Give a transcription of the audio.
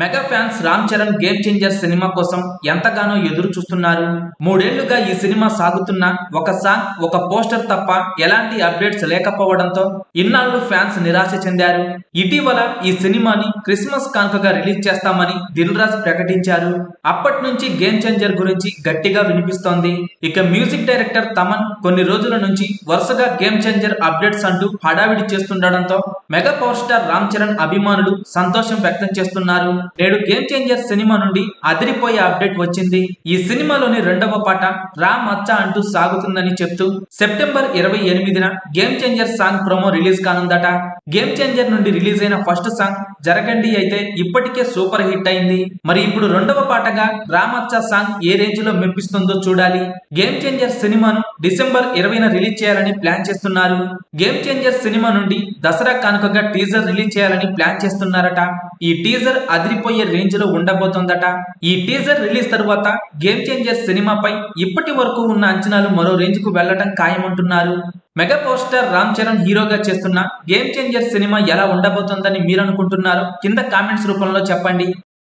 Mega fans Ram Charan game changer cinema కోసం ఎంతగానో ఎదురు చూస్తున్నారు. మూడేళ్ళుగా ఈ సినిమా సాగుతున్న ఒక సాంగ్ ఒక పోస్టర్ తప్ప ఎలాంటి అప్డేట్స్ లేకపోవడంతో ఇన్నాళ్ళు ఫ్యాన్స్ నిరాశ చెందారు. ఇటీవల ఈ సినిమాని క్రిస్మస్ కానుకగా రిలీజ్ చేస్తామని దిల్ రాజ్ ప్రకటించారు. అప్పటి నుంచి గేమ్ చేంజర్ గురించి గట్టిగా వినిపిస్తోంది. ఇక మ్యూజిక్ డైరెక్టర్ తమన్ కొన్ని రోజుల నుంచి వరుసగా గేమ్ చేంజర్ అప్డేట్స్ అంటూ హడావిడి చేస్తుండడంతో mega power star Ram Charan అభిమానులు సంతోషం వ్యక్తం చేస్తున్నారు. నేడు గేమ్ చేంజర్ సినిమా నుండి అదిరిపోయే అప్డేట్ వచ్చింది. ఈ సినిమాలోని రెండవ పాట రామ్ అచ్చ అంటూ సాగుతుందని చెప్తూ సెప్టెంబర్ ఇరవై ఎనిమిదిన game changer song promo release కానుందట. Game changer నుండి రిలీజ్ అయిన ఫస్ట్ సాంగ్ జరగండి అయితే ఇప్పటికే సూపర్ హిట్ అయింది. మరి ఇప్పుడు రెండవ పాటగా రామచ్చ సాంగ్ ఏ రేంజ్లో మెప్పిస్తుందో చూడాలి. గేమ్ చేంజర్ సినిమాను డిసెంబర్ ఇరవైన రిలీజ్ చేయాలని ప్లాన్ చేస్తున్నారు. గేమ్ చేంజర్ సినిమా నుండి దసరా కానుకగా టీజర్ రిలీజ్ చేయాలని ప్లాన్ చేస్తున్నారట. ఈ టీజర్ అదిరిపోయే రేంజ్లో ఉండబోతోందట. ఈ టీజర్ రిలీజ్ తర్వాత గేమ్ చేంజర్ సినిమాపై ఇప్పటి వరకు ఉన్న అంచనాలు మరో రేంజ్కు వెళ్ళడం ఖాయమంటున్నారు. Mega power star Ram Charan హీరోగా చేస్తున్న గేమ్ చేంజర్ సినిమా ఎలా ఉండబోతోందని మీరు అనుకుంటున్నారో కింద కామెంట్స్ రూపంలో చెప్పండి.